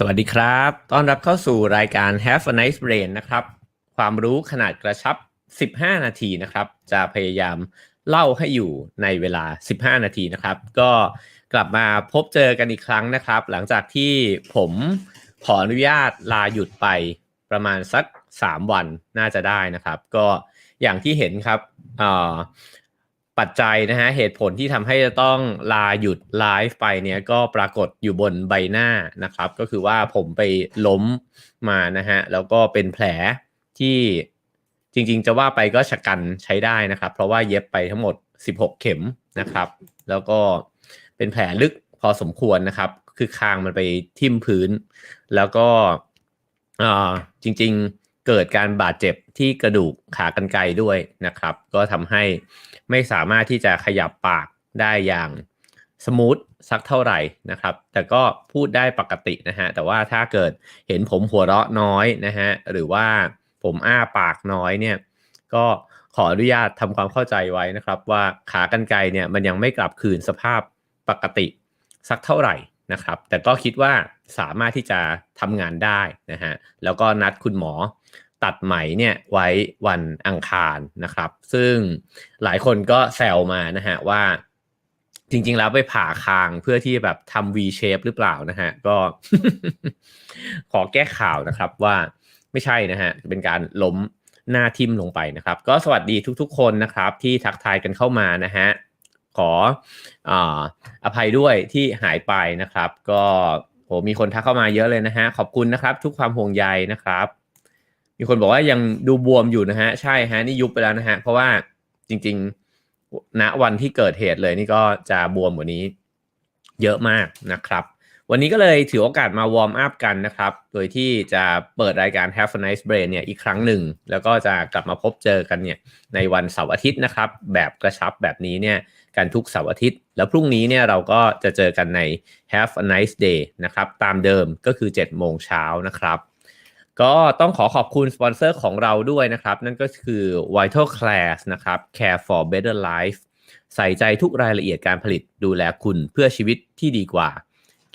สวัสดีครับ ต้อนรับเข้าสู่รายการ Have a Nice Brain นะครับ ความรู้ขนาดกระชับ 15 นาทีนะครับ จะพยายามเล่าให้อยู่ในเวลา 15 นาทีนะครับ ก็กลับมาพบเจอกันอีกครั้งนะครับ หลังจากที่ผมขออนุญาตลาหยุดไปประมาณสัก 3 วันน่าจะได้นะครับ ก็อย่างที่เห็นครับ ปัจจัยนะฮะเหตุผลที่ทำให้จะต้องลาหยุดไลฟ์ไปเนี่ยก็ปรากฏอยู่บนใบหน้านะครับ ก็คือว่าผมไปล้มมานะฮะแล้วก็เป็นแผลที่จริงๆ จะว่าไปก็ชะกันใช้ได้นะครับ เพราะว่าเย็บไปทั้งหมด 16 เข็มนะครับ แล้วก็เป็นแผลลึกพอสมควรนะครับ คือคางมันไปทิ่มพื้น แล้วก็อ่าจริงๆ เกิดการบาดเจ็บที่กระดูกขากรรไกรด้วยนะครับ ก็ทำให้ไม่สามารถที่จะขยับปากได้อย่างสมูทสักเท่าไหร่นะครับ แต่ก็พูดได้ปกตินะฮะ แต่ว่าถ้าเกิดเห็นผมหัวเราะน้อยนะฮะ หรือว่าผมอ้าปากน้อยเนี่ย ก็ขออนุญาตทำความเข้าใจไว้นะครับ ว่าขากรรไกรเนี่ยมันยังไม่กลับคืนสภาพปกติสักเท่าไหร่ นะครับ แต่ก็คิดว่าสามารถที่จะทำงานได้นะฮะแล้วก็นัดคุณหมอตัดไหมเนี่ยไว้วันอังคารนะครับ ซึ่งหลายคนก็แซวมานะฮะว่าจริงๆ แล้วไปผ่าคางเพื่อที่แบบทำ V shape หรือเปล่านะฮะ ก็ ขอแก้ข่าวนะครับว่าไม่ใช่นะฮะ เป็นการล้มหน้าทิ่มลงไปนะครับ ก็สวัสดีทุกๆ คนนะครับ ที่ทักทายกันเข้ามานะฮะ ขอออภัยด้วยที่หายไปนะครับ ก็โหมีคนทักเข้ามาเยอะเลยนะฮะขอบคุณนะครับ ทุกความห่วงใยนะครับ มีคนบอกว่ายังดูบวมอยู่นะฮะใช่ฮะนี่ยุบไปแล้วนะฮะเพราะว่าจริงๆณวันที่เกิดเหตุเลยนี่ก็จะบวมกว่านี้ เยอะมากนะครับ วันนี้ก็เลยถือโอกาสมาวอร์มอัพกันนะครับ โดยที่จะเปิดรายการ Have a Nice Brain เนี่ยอีกครั้งหนึ่ง แล้วก็จะกลับมาพบเจอกันเนี่ยในวันเสาร์อาทิตย์นะครับ แบบกระชับแบบนี้เนี่ยกันทุกเสาร์อาทิตย์ แล้วพรุ่งนี้เนี่ยเราก็จะเจอกันใน Have a Nice Day นะครับ ตามเดิมก็คือ 7 โมงเช้านะครับก็ต้องขอขอบคุณสปอนเซอร์ของเราด้วยนะครับ นั่นก็คือ Vital Class นะครับ Care for Better Life ใส่ใจทุกรายละเอียดการผลิตดูแลคุณเพื่อชีวิตที่ดีกว่า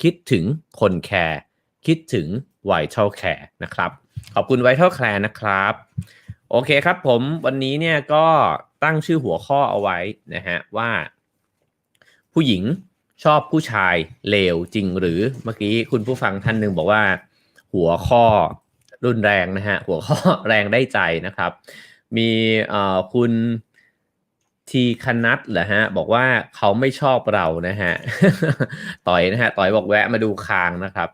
คิดถึงคนแคร์คิดถึง Vital Care นะครับ ขอบคุณ Vital Care นะครับ โอเคครับผมวันนี้เนี่ยก็ตั้งชื่อหัวข้อเอาไว้นะฮะว่า ผู้หญิงชอบผู้ชายเลวจริงหรือเมื่อกี้คุณผู้ฟังท่านหนึ่งบอกว่า หัวข้อรุนแรงนะฮะหัวข้อแรงได้ใจนะครับ มีเอ่อคุณ ทีคนัทเหรอฮะ บอกว่าเขาไม่ชอบเรานะฮะ ต่อยนะฮะ ต่อยบอกแวะมาดูคางนะครับ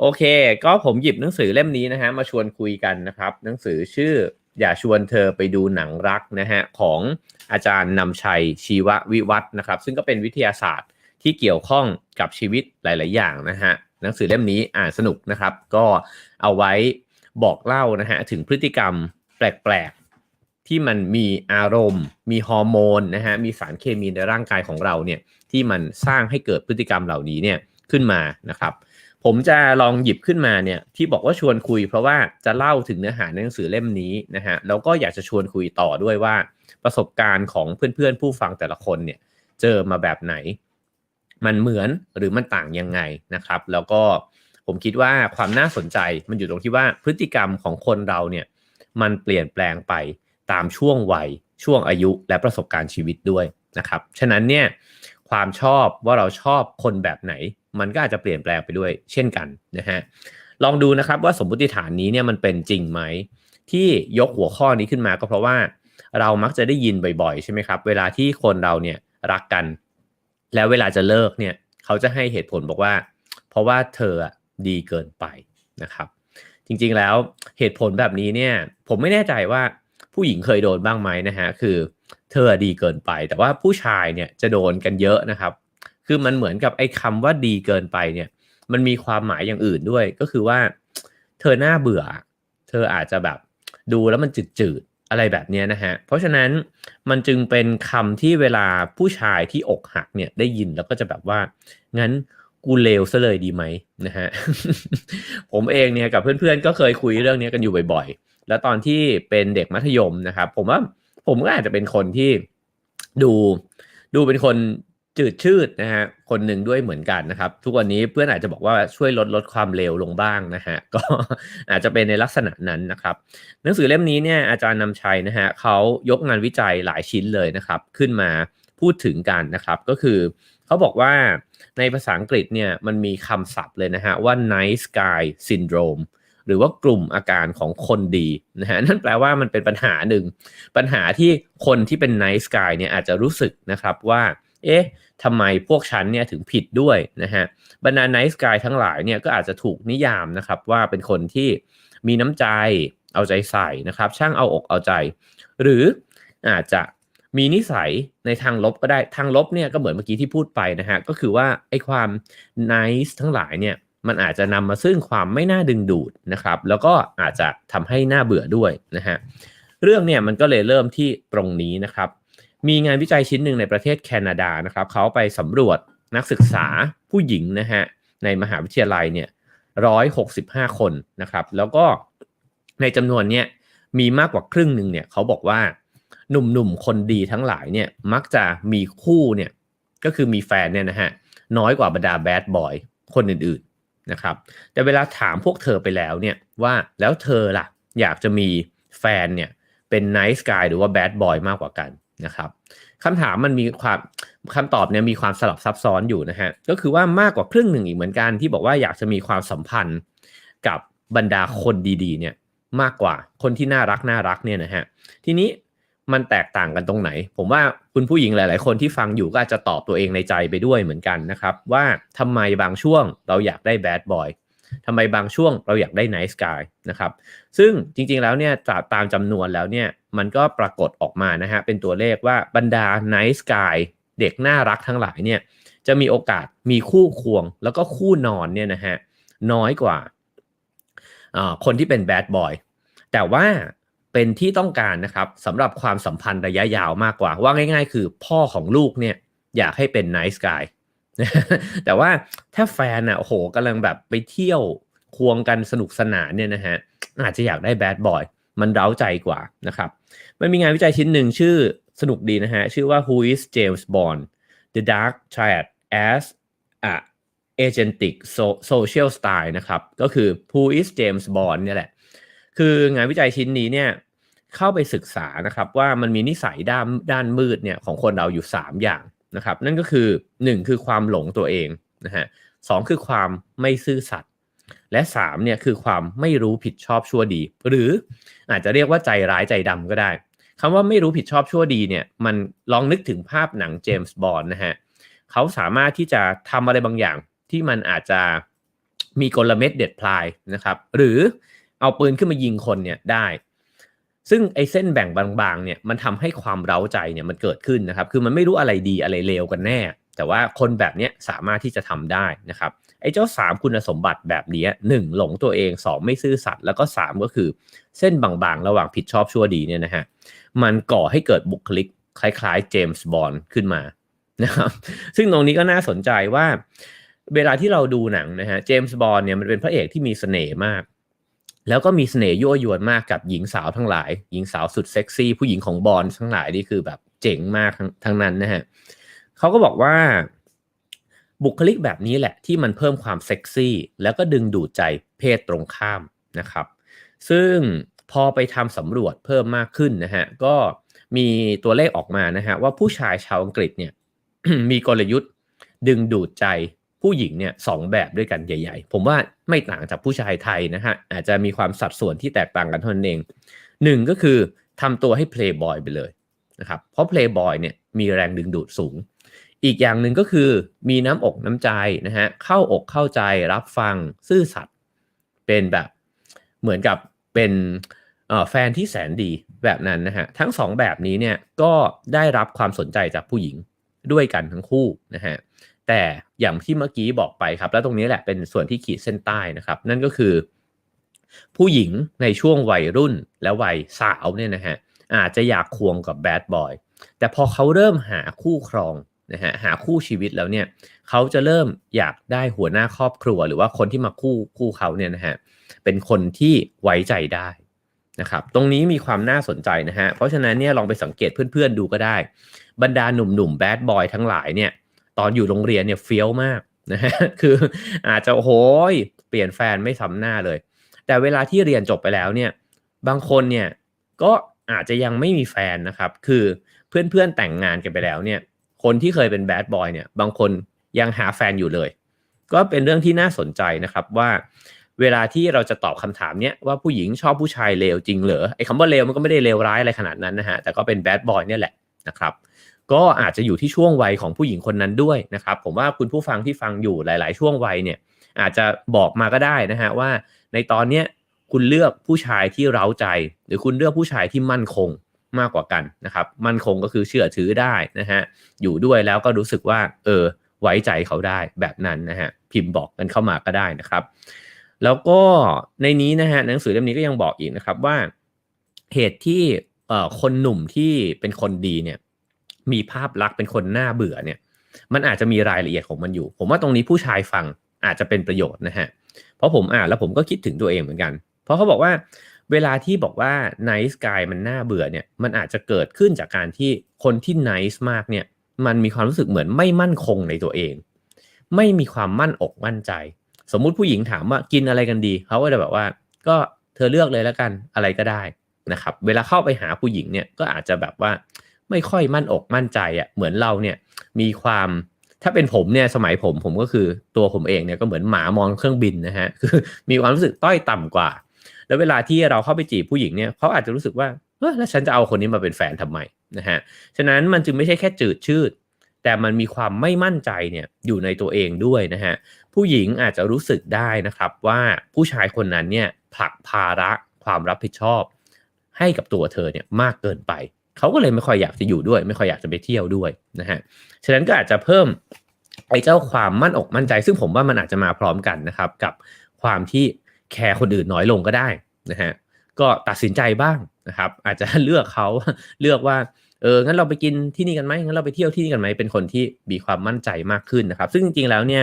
โอเค ก็ผมหยิบหนังสือเล่มนี้นะฮะ มาชวนคุยกันนะครับ หนังสือชื่ออย่าชวนเธอไปดูหนังรักนะฮะ ของอาจารย์นำชัยชีววิวัฒน์นะครับ ซึ่งก็เป็นวิทยาศาสตร์ที่เกี่ยวข้องกับชีวิตหลาย ๆ อย่างนะฮะหนังสือเล่มนี้อ่านสนุกนะครับ ก็เอาไว้บอกเล่านะฮะถึงพฤติกรรมแปลก ๆ ที่มันมีอารมณ์ มีฮอร์โมนนะฮะมีสารเคมีในร่างกายของเราเนี่ยที่มันสร้างให้เกิดพฤติกรรมเหล่านี้เนี่ยขึ้นมานะครับ ผมจะลองหยิบขึ้นมาเนี่ยที่บอกว่าชวนคุย เพราะว่าจะเล่าถึงเนื้อหาในหนังสือเล่มนี้นะฮะแล้วก็อยากจะชวนคุยต่อด้วยว่าประสบการณ์ของเพื่อนๆ ผู้ฟังแต่ละคนเนี่ยเจอมาแบบไหน มันเหมือนหรือมันต่างยังไงนะครับ แล้วก็ผมคิดว่าความน่าสนใจมันอยู่ตรงที่ว่าพฤติกรรมของคนเราเนี่ยมันเปลี่ยนแปลงไป ตามช่วงวัยช่วงอายุและประสบการณ์ชีวิตด้วยนะครับ ฉะนั้นเนี่ยความชอบว่าเราชอบคนแบบไหน มันก็อาจจะเปลี่ยนแปลงไปด้วยเช่นกันนะฮะลองดูนะครับว่าสมมติฐานนี้เนี่ยมันเป็นจริงไหม ที่ยกหัวข้อนี้ขึ้นมาก็เพราะว่าเรามักจะได้ยินบ่อยๆ ใช่ไหมครับ เวลาที่คนเราเนี่ยรักกัน แล้วเวลาจะเลิกเนี่ยเขาจะให้เหตุผลบอกว่า เพราะว่าเธอดีเกินไปนะครับ จริงๆแล้วเหตุผลแบบนี้เนี่ยผมไม่แน่ใจว่า ผู้หญิงเคยโดนบ้างไหมนะฮะคือเธอดีเกินไป แต่ว่าผู้ชายเนี่ยจะโดนกันเยอะนะครับ คือมันเหมือนกับไอ้คำว่าดีเกินไปเนี่ย มันมีความหมายอย่างอื่นด้วย ก็คือว่า เธอหน้าเบื่อ เธออาจจะแบบดูแล้วมันจืดๆอะไรแบบนี้นะฮะเพราะฉะนั้นมันจึงเป็นคำที่เวลาผู้ชายที่อกหักเนี่ยได้ยินแล้วก็จะแบบว่างั้นกูเลวซะเลยดีไหมนะฮะผมเองเนี่ยกับเพื่อนๆก็เคยคุยเรื่องนี้กันอยู่บ่อยๆ แล้วตอนที่เป็นเด็กมัธยมนะครับ ผมว่าผมก็อาจจะเป็นคนที่ดูดูเป็นคนจืดชืดนะฮะคนหนึ่งด้วยเหมือนกันนะครับ ทุกวันนี้เพื่อนอาจจะบอกว่าช่วยลดลดความเร็วลงบ้างนะฮะก็อาจจะเป็นในลักษณะนั้นนะครับ หนังสือเล่มนี้เนี่ยอาจารย์นำชัยนะฮะเขายกงานวิจัยหลายชิ้นเลยนะครับ ขึ้นมาพูดถึงกันนะครับ ก็คือเขาบอกว่าในภาษาอังกฤษเนี่ยมันมีคำศัพท์เลยนะฮะว่า nice guy syndrome หรือว่ากลุ่มอาการของคนดีนะฮะนั่นแปลว่ามันเป็นปัญหาหนึ่ง ปัญหาที่คนที่เป็น nice guy เนี่ยอาจจะรู้สึกนะครับว่า เอ๊ะทำไมพวกฉันเนี่ยถึงผิดด้วยนะฮะบรรดา nice guy ทั้งหลายเนี่ยก็อาจจะถูกนิยามนะครับว่าเป็นคนที่มีน้ำใจเอาใจใส่นะครับ ช่างเอาอกเอาใจ หรืออาจจะมีนิสัยในทางลบก็ได้ทางลบเนี่ยก็เหมือนเมื่อกี้ที่พูดไปนะฮะก็คือว่าไอ้ความ nice ทั้งหลายเนี่ย มันอาจจะนำมาซึ่งความไม่น่าดึงดูดนะครับ แล้วก็อาจจะทำให้หน่าเบื่อด้วยนะฮะเรื่องเนี่ยมันก็เลยเริ่มที่ตรงนี้นะครับ มีงานวิจัยชิ้นหนึ่งในประเทศแคนาดานะครับเขาไปสำรวจนักศึกษาผู้หญิงนะฮะในมหาวิทยาลัยเนี่ยร้อยหกสิบห้าคนนะครับ แล้วก็ในจำนวนเนี้ยมีมากกว่าครึ่งหนึ่งเนี่ยเขาบอกว่าหนุ่มๆคนดีทั้งหลายเนี่ยมักจะมีคู่เนี่ยก็คือมีแฟนเนี่ยนะฮะน้อยกว่าบรรดาแบดบอยคนอื่นๆ นะครับ แต่เวลาถามพวกเธอไปแล้วเนี่ยว่าแล้วเธอล่ะ อยากจะมีแฟนเนี่ยเป็นไนท์กายหรือว่าแบดบอยมากกว่ากันนะครับคำถามมันมีความคำตอบเนี่ยมีความสลับซับซ้อนอยู่นะฮะก็คือว่ามากกว่าครึ่งหนึ่งอีกเหมือนกันที่บอกว่าอยากจะมีความสัมพันธ์กับบรรดาคนดีๆเนี่ยมากกว่าคนที่น่ารักน่ารักเนี่ยนะฮะทีนี้ มันแตกต่างกันตรงไหน ผมว่าคุณผู้หญิงหลาย ๆ คนที่ฟังอยู่ก็อาจจะตอบตัวเองในใจไปด้วยเหมือนกันนะครับ ว่าทำไมบางช่วงเราอยากได้แบดบอยทำไมบางช่วงเราอยากได้ไนท์สกายนะครับ ซึ่งจริง ๆ แล้วเนี่ยจากตามจำนวนแล้วเนี่ยมันก็ปรากฏออกมานะฮะเป็นตัวเลขว่าบรรดาไนท์สกายเด็กน่ารักทั้งหลายเนี่ยจะมีโอกาสมีคู่ควง แล้วก็คู่นอนเนี่ยนะฮะน้อยกว่าคนที่เป็นแบดบอยแต่ว่า เป็นที่ต้องการนะครับสำหรับความสัมพันธ์ระยะยาวมากกว่า ว่าง่าย ๆ คือพ่อของลูกเนี่ยอยากให้เป็นไนท์สกายแต่ว่าถ้าแฟนอะโอ้โหกำลังแบบไปเที่ยวควงกันสนุกสนานเนี่ยนะฮะอาจจะอยากได้แบดบอยมันเร้าใจกว่านะครับ มันมีงานวิจัยชิ้นหนึ่งชื่อสนุกดีนะฮะ ชื่อว่า Who is James Bond The Dark Triad as a Agentic Social Style นะครับ ก็คือ Who is James Bond เนี่ยแหละ คืองานวิจัยชิ้นนี้เนี่ย เข้าไปศึกษานะครับว่ามันมีนิสัยด้านด้านมืดเนี่ยของคนเราอยู่ 3 อย่างนะครับนั่นก็คือ 1 คือความหลงตัวเองนะฮะสคือความไม่ซื่อสัตย์และ3เนี่ยคือความไม่รู้ผิดชอบชั่วดี หรืออาจจะเรียกว่าใจร้ายใจดำก็ได้คำว่าไม่รู้ผิดชอบชั่วดีเนี่ยมันลองนึกถึงภาพหนังเจมส์บอนด์นะฮะเขาสามารถที่จะทำอะไรบางอย่างที่มันอาจจะมีกลเม็ดเด็ดพลายนะครับหรือเอาปืนขึ้นมายิงคนเนี่ยได้ ซึ่งไอ้เส้นแบ่งบางๆเนี่ยมันทำให้ความเร้าใจเนี่ยมันเกิดขึ้นนะครับ คือมันไม่รู้อะไรดีอะไรเลวกันแน่ แต่ว่าคนแบบนี้สามารถที่จะทำได้นะครับไอ้เจ้า 3 คุณสมบัติแบบนี้หนึ่งหลงตัวเอง 2 ไม่ซื่อสัตย์แล้วก็ 3 ก็คือเส้นบางๆ ระหว่างผิดชอบชั่วดีเนี่ยนะฮะมันก่อให้เกิดบุคลิกคล้ายๆเจมส์บอนด์ขึ้นมานะครับซึ่งตรงนี้ก็น่าสนใจว่า เวลาที่เราดูหนังนะฮะเจมส์บอนด์เนี่ยมันเป็นพระเอกที่มีเสน่ห์มาก แล้วก็มีเสน่ห์ยั่วยวนมากกับหญิงสาวทั้งหลาย หญิงสาวสุดเซ็กซี่ ผู้หญิงของบอลทั้งหลายนี่คือแบบเจ๋งมากทั้งทั้งนั้นนะฮะเขาก็บอกว่าบุคลิกแบบนี้แหละที่มันเพิ่มความเซ็กซี่ แล้วก็ดึงดูดใจเพศตรงข้ามนะครับ ซึ่งพอไปทำสำรวจเพิ่มมากขึ้นนะฮะก็มีตัวเลขออกมานะฮะว่าผู้ชายชาวอังกฤษเนี่ยมีกลยุทธ์ดึงดูดใจ ผู้หญิงเนี่ยสองแบบด้วยกันใหญ่ ๆ ผมว่าไม่ต่างจากผู้ชายไทยนะฮะอาจจะมีความสัดส่วนที่แตกต่างกันเท่านั้นเองหนึ่งก็คือทำตัวให้เพลย์บอยไปเลยนะครับเพราะเพลย์บอยเนี่ยมีแรงดึงดูดสูง อีกอย่างหนึ่งก็คือมีน้ำอกน้ำใจนะฮะเข้าอกเข้าใจรับฟังซื่อสัตย์เป็นแบบเหมือนกับเป็นแฟนที่แสนดีแบบนั้นนะฮะทั้งสองแบบนี้เนี่ยก็ได้รับความสนใจจากผู้หญิงด้วยกันทั้งคู่นะฮะ แต่อย่างที่เมื่อกี้บอกไปครับ แล้วตรงนี้แหละเป็นส่วนที่ขีดเส้นใต้นะครับ นั่นก็คือ ผู้หญิงในช่วงวัยรุ่นและวัยสาวเนี่ยนะฮะอาจจะอยากควงกับแบดบอยแต่พอเขาเริ่มหาคู่ครองนะฮะหาคู่ชีวิตแล้วเนี่ยเขาจะเริ่มอยากได้หัวหน้าครอบครัว หรือว่าคนที่มาคู่คู่เขาเนี่ยนะฮะเป็นคนที่ไว้ใจได้นะครับตรงนี้มีความน่าสนใจนะฮะเพราะฉะนั้นเนี่ยลองไปสังเกตเพื่อนๆดูก็ได้ บรรดาหนุ่มๆแบดบอยทั้งหลายเนี่ย ตอนอยู่โรงเรียนเนี่ยเฟี้ยวมากนะฮะคืออาจจะโหยเปลี่ยนแฟนไม่ซ้ำหน้าเลย แต่เวลาที่เรียนจบไปแล้วเนี่ยบางคนเนี่ยก็อาจจะยังไม่มีแฟนนะครับ คือเพื่อนๆแต่งงานกันไปแล้วเนี่ย คนที่เคยเป็นแบดบอยเนี่ยบางคนยังหาแฟนอยู่เลย ก็เป็นเรื่องที่น่าสนใจนะครับว่า เวลาที่เราจะตอบคำถามเนี้ยว่าผู้หญิงชอบผู้ชายเลวจริงเหรอไอ้คำว่าเลวมันก็ไม่ได้เลวร้ายอะไรขนาดนั้นนะฮะแต่ก็เป็นแบดบอยเนี่ยแหละนะครับ ก็อาจจะอยู่ที่ช่วงวัยของผู้หญิงคนนั้นด้วยนะครับ ผมว่าคุณผู้ฟังที่ฟังอยู่หลาย ๆ ช่วงวัยเนี่ยอาจจะบอกมาก็ได้นะฮะว่า ในตอนเนี้ยคุณเลือกผู้ชายที่เร้าใจ หรือคุณเลือกผู้ชายที่มั่นคงมากกว่ากันนะครับ มั่นคงก็คือเชื่อถือได้นะฮะอยู่ด้วยแล้วก็รู้สึกว่า เออ ไว้ใจเขาได้แบบนั้นนะฮะพิมพ์บอกกันเข้ามาก็ได้นะครับ แล้วก็ในนี้นะฮะหนังสือเล่มนี้ก็ยังบอกอีกนะครับว่า เหตุที่คนหนุ่มที่เป็นคนดีเนี่ย มีภาพลักษณ์เป็นคนน้าเบื่อเนี่ย มันอาจจะมีรายละเอียดของมันอยู่ ผมว่าตรงนี้ผู้ชายฟังอาจจะเป็นประโยชน์นะฮะ เพราะผมอ่านแล้วผมก็คิดถึงตัวเองเหมือนกัน เพราะเขาบอกว่าเวลาที่บอกว่า nice guy มันน่าเบื่อเนี่ย มันอาจจะเกิดขึ้นจากการที่คนที่ nice มากเนี่ย มันมีความรู้สึกเหมือนไม่มั่นคงในตัวเอง ไม่มีความมั่นอกมั่นใจ สมมุติผู้หญิงถามว่ากินอะไรกันดี เขาก็จะแบบว่า ก็เธอเลือกเลยแล้วกันอะไรก็ได้นะครับ เวลาเข้าไปหาผู้หญิงเนี่ยก็อาจจะแบบว่า ไม่ค่อยมั่นอกมั่นใจอะ่ะเหมือนเราเนี่ยมีความถ้าเป็นผมเนี่ยสมัยผมผมก็คือตัวผมเองเนี่ยก็เหมือนหมามองเครื่องบินนะฮะคือมีความรู้สึกต้อยต่ำกว่า แล้วเวลาที่เราเข้าไปจีบผู้หญิงเนี่ยเขาอาจจะรู้สึกว่าเออแล้วฉันจะเอาคนนี้มาเป็นแฟนทำไมนะฮะฉะนั้นมันจึงไม่ใช่แค่จืดชืดแต่มันมีความไม่มั่นใจเนี่ยอยู่ในตัวเองด้วยนะฮะผู้หญิงอาจจะรู้สึกได้นะครับว่าผู้ชายคนนั้นเนี่ยผลักภาระความรับผิดชอบ ให้กับตัวเธอเนี่ยมากเกินไป เขาก็เลยไม่ค่อยอยากจะอยู่ด้วย ไม่ค่อยอยากจะไปเที่ยวด้วยนะฮะฉะนั้นก็อาจจะเพิ่มไอ้เจ้าความมั่นอกมั่นใจ ซึ่งผมว่ามันอาจจะมาพร้อมกันนะครับ กับความที่แคร์คนอื่นน้อยลงก็ได้นะฮะก็ตัดสินใจบ้างนะครับ อาจจะเลือกเขาเลือกว่าเอองั้นเราไปกินที่นี่กันไหมงั้นเราไปเที่ยวที่นี่กันไหมเป็นคนที่มีความมั่นใจมากขึ้นนะครับ ซึ่งจริงๆแล้วเนี่ย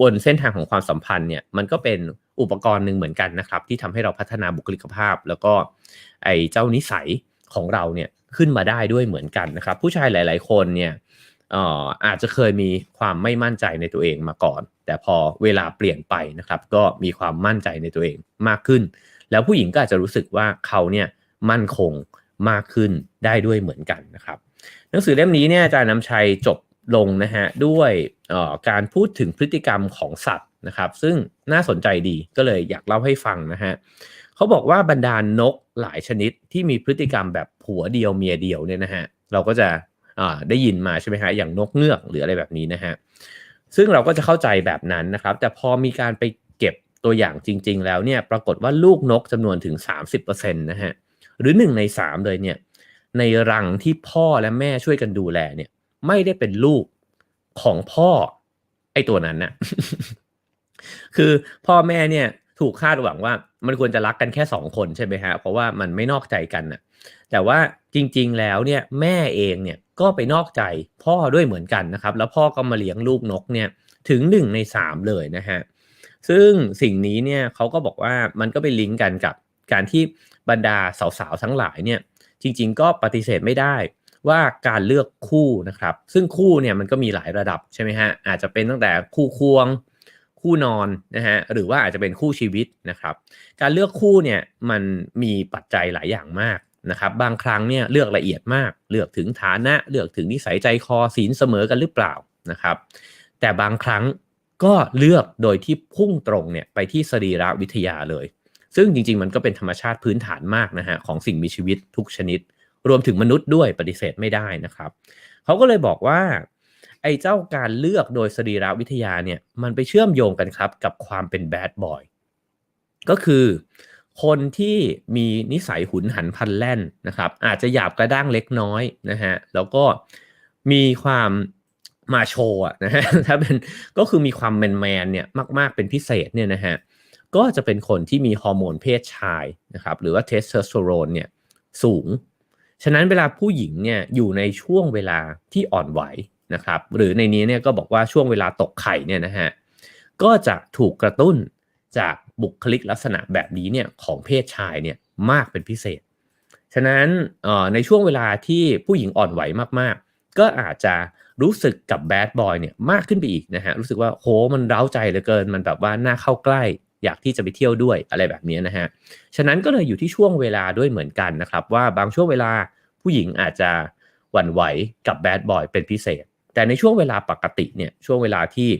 บนเส้นทางของความสัมพันธ์เนี่ยมันก็เป็นอุปกรณ์หนึ่งเหมือนกันนะครับ ที่ทำให้เราพัฒนาบุคลิกภาพ แล้วก็ไอ้เจ้านิสัยของเราเนี่ย ขึ้นมาได้ด้วยเหมือนกันนะครับ ผู้ชายหลาย ๆ คนเนี่ยอาจจะเคยมีความไม่มั่นใจในตัวเองมาก่อน แต่พอเวลาเปลี่ยนไปนะครับ ก็มีความมั่นใจในตัวเองมากขึ้น แล้วผู้หญิงก็อาจจะรู้สึกว่าเขาเนี่ยมั่นคงมากขึ้นได้ด้วยเหมือนกันนะครับ หนังสือเล่มนี้เนี่ยอาจารย์น้ำชัยจบลงนะฮะด้วยการพูดถึงพฤติกรรมของสัตว์นะครับ ซึ่งน่าสนใจดีก็เลยอยากเล่าให้ฟังนะฮะเขาบอกว่าบรรดานนก หลายชนิดที่มีพฤติกรรมแบบผัวเดียวเมียเดียวเนี่ยนะฮะเราก็จะได้ยินมาใช่ไหมฮะอย่างนกเงือกหรืออะไรแบบนี้นะฮะซึ่งเราก็จะเข้าใจแบบนั้นนะครับ แต่พอมีการไปเก็บตัวอย่างจริง ๆ แล้วเนี่ยปรากฏว่าลูกนกจำนวนถึง 30%นะฮะหรือ1ใน3เลยเนี่ยในรังที่พ่อและแม่ช่วยกันดูแลเนี่ยไม่ได้เป็นลูกของพ่อไอตัวนั้นนะคือพ่อแม่เนี่ย ถูกคาดหวังว่ามันควรจะรักกันแค่สองคนใช่ไหมฮะ เพราะว่ามันไม่นอกใจกันน่ะ แต่ว่าจริงๆแล้วเนี่ยแม่เองเนี่ยก็ไปนอกใจพ่อด้วยเหมือนกันนะครับ แล้วพ่อก็มาเลี้ยงลูกนกเนี่ยถึงหนึ่งในสามเลยนะฮะ ซึ่งสิ่งนี้เนี่ยเขาก็บอกว่ามันก็ไปลิงก์กันกับการที่บรรดาสาวๆทั้งหลายเนี่ยจริง ๆ ก็ปฏิเสธไม่ได้ว่าการเลือกคู่นะครับ ซึ่งคู่เนี่ยมันก็มีหลายระดับใช่ไหมฮะอาจจะเป็นตั้งแต่คู่ควง คู่นอนนะฮะหรือว่าอาจจะเป็นคู่ชีวิตนะครับ การเลือกคู่เนี่ยมันมีปัจจัยหลายอย่างมากนะครับบางครั้งเนี่ยเลือกละเอียดมาก เลือกถึงฐานะเลือกถึงนิสัยใจคอศีลเสมอกันหรือเปล่านะครับ แต่บางครั้งก็เลือกโดยที่พุ่งตรงเนี่ยไปที่สรีระวิทยาเลย ซึ่งจริงๆ มันก็เป็นธรรมชาติพื้นฐานมากนะฮะของสิ่งมีชีวิตทุกชนิด รวมถึงมนุษย์ด้วยปฏิเสธไม่ได้นะครับ เขาก็เลยบอกว่า ไอ้เจ้าการเลือกโดยสรีรวิทยาเนี่ยมันไปเชื่อมโยงกันครับกับความเป็นแบดบอยก็คือคนที่มีนิสัยหุนหันพันแล่นนะครับอาจจะหยาบกระด้างเล็กน้อยนะฮะแล้วก็มีความมาโชว์นะฮะถ้าเป็นก็คือมีความแมนแมนเนี่ยมากๆเป็นพิเศษเนี่ยนะฮะก็จะเป็นคนที่มีฮอร์โมนเพศชายนะครับหรือว่าเทสโทสเตอโรนเนี่ยสูง ฉะนั้นเวลาผู้หญิงเนี่ยอยู่ในช่วงเวลาที่อ่อนไหว นะครับหรือในนี้เนี่ยก็บอกว่าช่วงเวลาตกไข่เนี่ยนะฮะก็จะถูกกระตุ้นจากบุคลิกลักษณะแบบนี้เนี่ยของเพศชายเนี่ยมากเป็นพิเศษ ฉะนั้นในช่วงเวลาที่ผู้หญิงอ่อนไหวมากๆ ก็อาจจะรู้สึกกับแบดบอยเนี่ยมากขึ้นไปอีกนะฮะรู้สึกว่าโหมันเร้าใจเหลือเกิน มันแบบว่าน่าเข้าใกล้ อยากที่จะไปเที่ยวด้วยอะไรแบบนี้นะฮะฉะนั้นก็เลยอยู่ที่ช่วงเวลาด้วยเหมือนกันนะครับว่าบางช่วงเวลาผู้หญิงอาจจะหวั่นไหวกับแบดบอยเป็นพิเศษ แต่ในช่วงเวลาปกติเนี่ยช่วงเวลาที่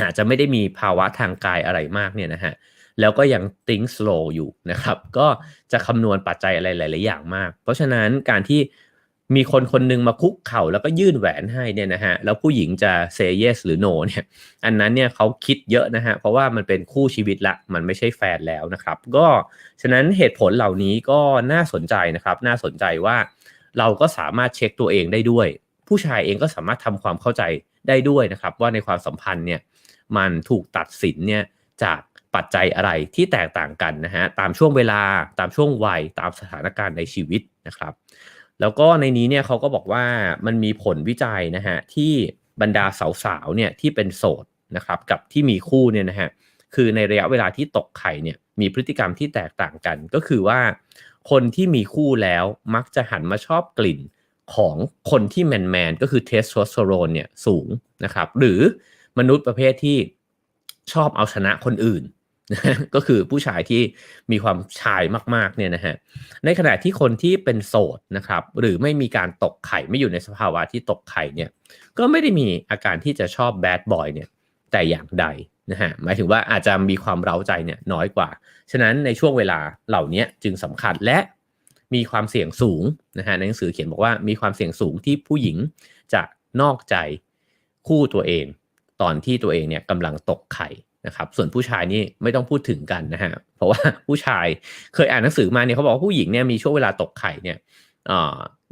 อาจจะไม่ได้มีภาวะทางกายอะไรมากเนี่ยนะฮะแล้วก็ยัง think slow อยู่นะครับ ก็จะคำนวณปัจจัยอะไรหลาย ๆ อย่างมาก เพราะฉะนั้นการที่มีคนคนนึงมาคุกเข่าแล้วก็ยื่นแหวนให้เนี่ยนะฮะแล้วผู้หญิงจะ say yes หรือ no เนี่ยอันนั้นเนี่ยเขาคิดเยอะนะฮะเพราะว่ามันเป็นคู่ชีวิตละมันไม่ใช่แฟนแล้วนะครับ ก็ฉะนั้นเหตุผลเหล่านี้ก็น่าสนใจนะครับ น่าสนใจว่าเราก็สามารถเช็คตัวเองได้ด้วย ผู้ชายเองก็สามารถทำความเข้าใจได้ด้วยนะครับ ว่าในความสัมพันธ์เนี่ยมันถูกตัดสินเนี่ยจากปัจจัยอะไรที่แตกต่างกันนะฮะตามช่วงเวลาตามช่วงวัยตามสถานการณ์ในชีวิตนะครับ แล้วก็ในนี้เนี่ยเขาก็บอกว่ามันมีผลวิจัยนะฮะที่บรรดาสาวๆเนี่ยที่เป็นโสดนะครับกับที่มีคู่เนี่ยนะฮะคือในระยะเวลาที่ตกไข่เนี่ยมีพฤติกรรมที่แตกต่างกัน ก็คือว่า คนที่มีคู่แล้วมักจะหันมาชอบกลิ่น ของคนที่แมนแมนก็คือเทสโทสเตอโรนเนี่ยสูงนะครับหรือมนุษย์ประเภทที่ชอบเอาชนะคนอื่น ก็คือผู้ชายที่มีความชายมากๆเนี่ยนะฮะในขณะที่คนที่เป็นโสดนะครับหรือไม่มีการตกไข่ไม่อยู่ในสภาวะที่ตกไข่เนี่ยก็ไม่ได้มีอาการที่จะชอบแบดบอยเนี่ยแต่อย่างใดนะฮะหมายถึงว่าอาจจะมีความเร้าใจเนี่ยน้อยกว่า ฉะนั้นในช่วงเวลาเหล่านี้จึงสำคัญและ มีความเสี่ยงสูงนะฮะในหนังสือเขียนบอกว่ามีความเสี่ยงสูงที่ผู้หญิงจะนอกใจคู่ตัวเอง ตอนที่ตัวเองเนี่ยกำลังตกไข่นะครับส่วนผู้ชายนี่ไม่ต้องพูดถึงกันนะฮะเพราะว่าผู้ชายเคยอ่านหนังสือมาเนี่ยเขาบอกว่าผู้หญิงเนี่ยมีช่วงเวลาตกไข่เนี่ย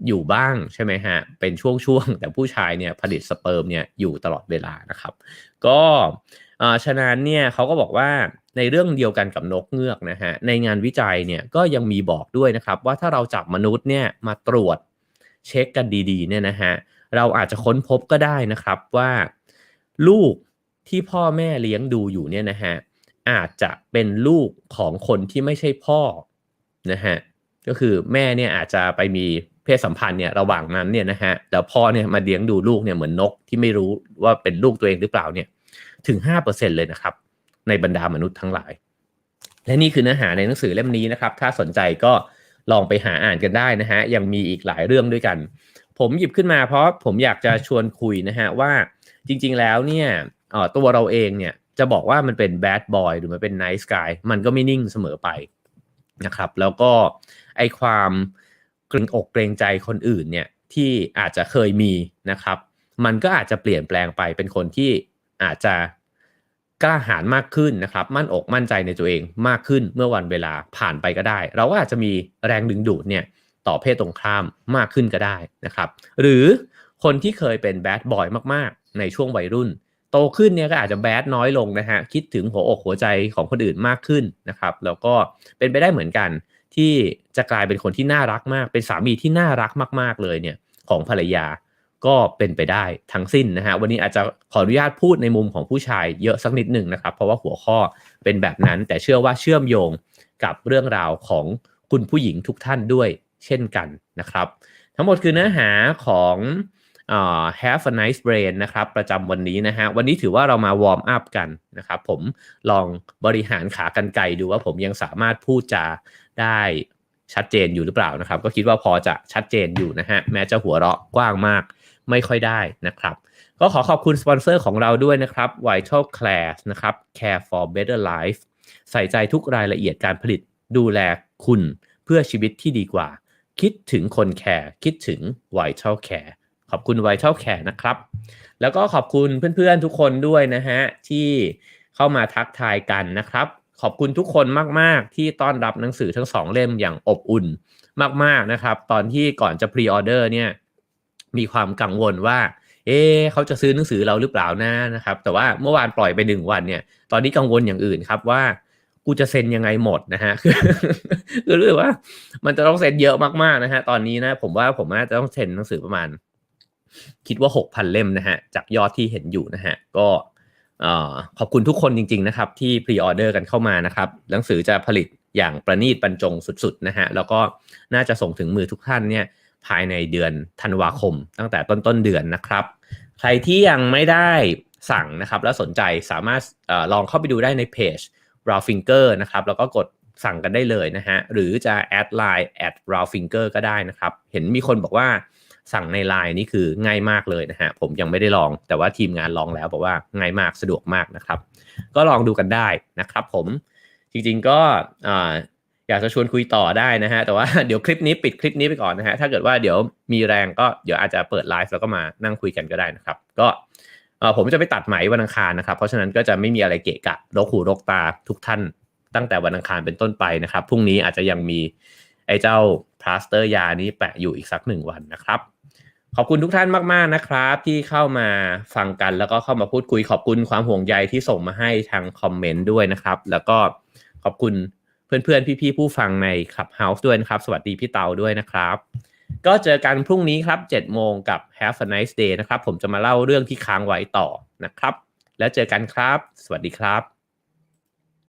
อยู่บ้างใช่ไหมฮะเป็นช่วงๆแต่ผู้ชายเนี่ยผลิตสเปิร์มเนี่ยอยู่ตลอดเวลานะครับ ก็ฉะนั้นเนี่ยเขาก็บอกว่า ในเรื่องเดียวกันกับนกเงือกนะฮะในงานวิจัยเนี่ยก็ยังมีบอกด้วยนะครับ ว่าถ้าเราจับมนุษย์เนี่ยมาตรวจเช็คกันดีๆเนี่ยนะฮะเราอาจจะค้นพบก็ได้นะครับว่า ลูกที่พ่อแม่เลี้ยงดูอยู่เนี่ยนะฮะอาจจะเป็นลูกของคนที่ไม่ใช่พ่อนะฮะก็คือแม่เนี่ยอาจจะไปมีเพศสัมพันธ์เนี่ยระหว่างนั้นเนี่ยนะฮะแล้วพ่อเนี่ยมาเลี้ยงดูลูกเนี่ยเหมือนนกที่ไม่รู้ว่าเป็นลูกตัวเองหรือเปล่าเนี่ยถึง 5%เลยนะครับ ในบรรดามนุษย์ทั้งหลาย และนี่คือเนื้อหาในหนังสือเล่มนี้นะครับ ถ้าสนใจก็ลองไปหาอ่านกันได้นะฮะ ยังมีอีกหลายเรื่องด้วยกัน ผมหยิบขึ้นมาเพราะผมอยากจะชวนคุยนะฮะว่าจริง ๆ แล้วเนี่ยตัวเราเองเนี่ยจะบอกว่ามันเป็นแบดบอยหรือมันเป็นไนท์สกายมันก็ไม่นิ่งเสมอไปนะครับ แล้วก็ไอความเกรงอกเกรงใจคนอื่นเนี่ยที่อาจจะเคยมีนะครับ มันก็อาจจะเปลี่ยนแปลงไปเป็นคนที่อาจจะ กล้าหาญมากขึ้นนะครับ มั่นอกมั่นใจในตัวเองมากขึ้นเมื่อวันเวลาผ่านไปก็ได้ เราก็อาจจะมีแรงดึงดูดเนี่ยต่อเพศตรงข้ามมากขึ้นก็ได้นะครับ หรือคนที่เคยเป็นแบดบอยมากๆ ในช่วงวัยรุ่น โตขึ้นเนี่ยก็อาจจะแบดน้อยลงนะฮะคิดถึงหัวอกหัวใจของคนอื่นมากขึ้นนะครับ แล้วก็เป็นไปได้เหมือนกัน ที่จะกลายเป็นคนที่น่ารักมาก เป็นสามีที่น่ารักมาก ๆเลยเนี่ยของภรรยา ก็เป็นไปได้ทั้งสิ้นนะฮะวันนี้อาจจะขออนุญาตพูดในมุมของผู้ชายเยอะสักนิดหนึ่งนะครับ เพราะว่าหัวข้อเป็นแบบนั้น แต่เชื่อว่าเชื่อมโยงกับเรื่องราวของคุณผู้หญิงทุกท่านด้วยเช่นกันนะครับ ทั้งหมดคือเนื้อหาของ have a nice brain นะครับประจำวันนี้นะฮะวันนี้ถือว่าเรามาวอร์มอัพกันนะครับผมลองบริหารขากันไกดูว่าผมยังสามารถพูดจาได้ชัดเจนอยู่หรือเปล่านะครับ ก็คิดว่าพอจะชัดเจนอยู่นะฮะแม้จะหัวเราะกว้างมาก ไม่ค่อยได้นะครับ ก็ขอขอบคุณสปอนเซอร์ของเราด้วยนะครับ Vital Class นะครับ Care for Better Life ใส่ใจทุกรายละเอียดการผลิตดูแลคุณเพื่อชีวิตที่ดีกว่า คิดถึงคนแคร์คิดถึง Vital Care ขอบคุณ Vital Care นะครับ แล้วก็ขอบคุณเพื่อนๆทุกคนด้วยนะฮะ ที่เข้ามาทักทายกันนะครับ ขอบคุณทุกคนมากๆ ที่ต้อนรับหนังสือทั้งสองเล่มอย่างอบอุ่นมากๆนะครับ ตอนที่ก่อนจะพรีออเดอร์เนี่ย มีความกังวลว่า เอ๊เขาจะซื้อหนังสือเราหรือเปล่านะนะครับ แต่ว่าเมื่อวานปล่อยไปหนึ่งวันเนี่ย ตอนนี้กังวลอย่างอื่นครับว่ากูจะเซ็นยังไงหมดนะฮะคือคือรู้สึกว่า มันจะต้องเซ็นเยอะมากๆนะฮะตอนนี้นะ ผมว่าผมน่าจะต้องเซ็นหนังสือประมาณ คิดว่าหกพันเล่มนะฮะจากยอดที่เห็นอยู่นะฮะก็ขอบคุณทุกคนจริง ๆ นะครับ ที่พรีออเดอร์กันเข้ามานะครับ หนังสือจะผลิตอย่างประณีตบรรจงสุด ๆ นะฮะ แล้วก็น่าจะส่งถึงมือทุกท่านเนี่ย ภายในเดือนธันวาคม ตั้งแต่ต้นต้นเดือนนะครับ ใครที่ยังไม่ได้สั่งนะครับ แล้วสนใจสามารถออลองเข้าไปดูได้ในเพจ r a w Finger นะครับ แล้วก็กดสั่งกันได้เลยนะฮะ หรือจะแอดไลน์แอด r a w Finger ก็ได้นะครับ เห็นมีคนบอกว่าสั่งในไลน์นี่คือง่ายมากเลยนะฮะ ผมยังไม่ได้ลอง แต่ว่าทีมงานลองแล้วบอกว่าง่ายมากสะดวกมากนะครับ ก็ลองดูกันได้นะครับผมจริงๆก็ อยากจะชวนคุยต่อได้นะฮะ แต่ว่าเดี๋ยวคลิปนี้ปิดคลิปนี้ไปก่อนนะฮะ ถ้าเกิดว่าเดี๋ยวมีแรงก็เดี๋ยวอาจจะเปิดไลฟ์แล้วก็มานั่งคุยกันก็ได้นะครับ ก็ผมจะไปตัดไหมวันอังคารนะครับ เพราะฉะนั้นก็จะไม่มีอะไรเกะกะรกหูรกตาทุกท่านตั้งแต่วันอังคารเป็นต้นไปนะครับ พรุ่งนี้อาจจะยังมีไอ้เจ้าพลาสเตอร์ยานี้แปะอยู่อีกสักหนึ่งวันนะครับ ขอบคุณทุกท่านมากๆนะครับ ที่เข้ามาฟังกันแล้วก็เข้ามาพูดคุยขอบคุณความห่วงใยที่ส่งมาให้ทางคอมเมนต์ด้วยนะครับ แล้วก็ขอบคุณ เพื่อนๆ พี่ๆ ผู้ฟังใน Clubhouse ด้วยนะครับ สวัสดีพี่เตาด้วยนะครับ ก็เจอกันพรุ่งนี้ครับ7โมงกับ Have a nice day นะครับ ผมจะมาเล่าเรื่องที่ค้างไว้ต่อนะครับ แล้วเจอกันครับ สวัสดีครับ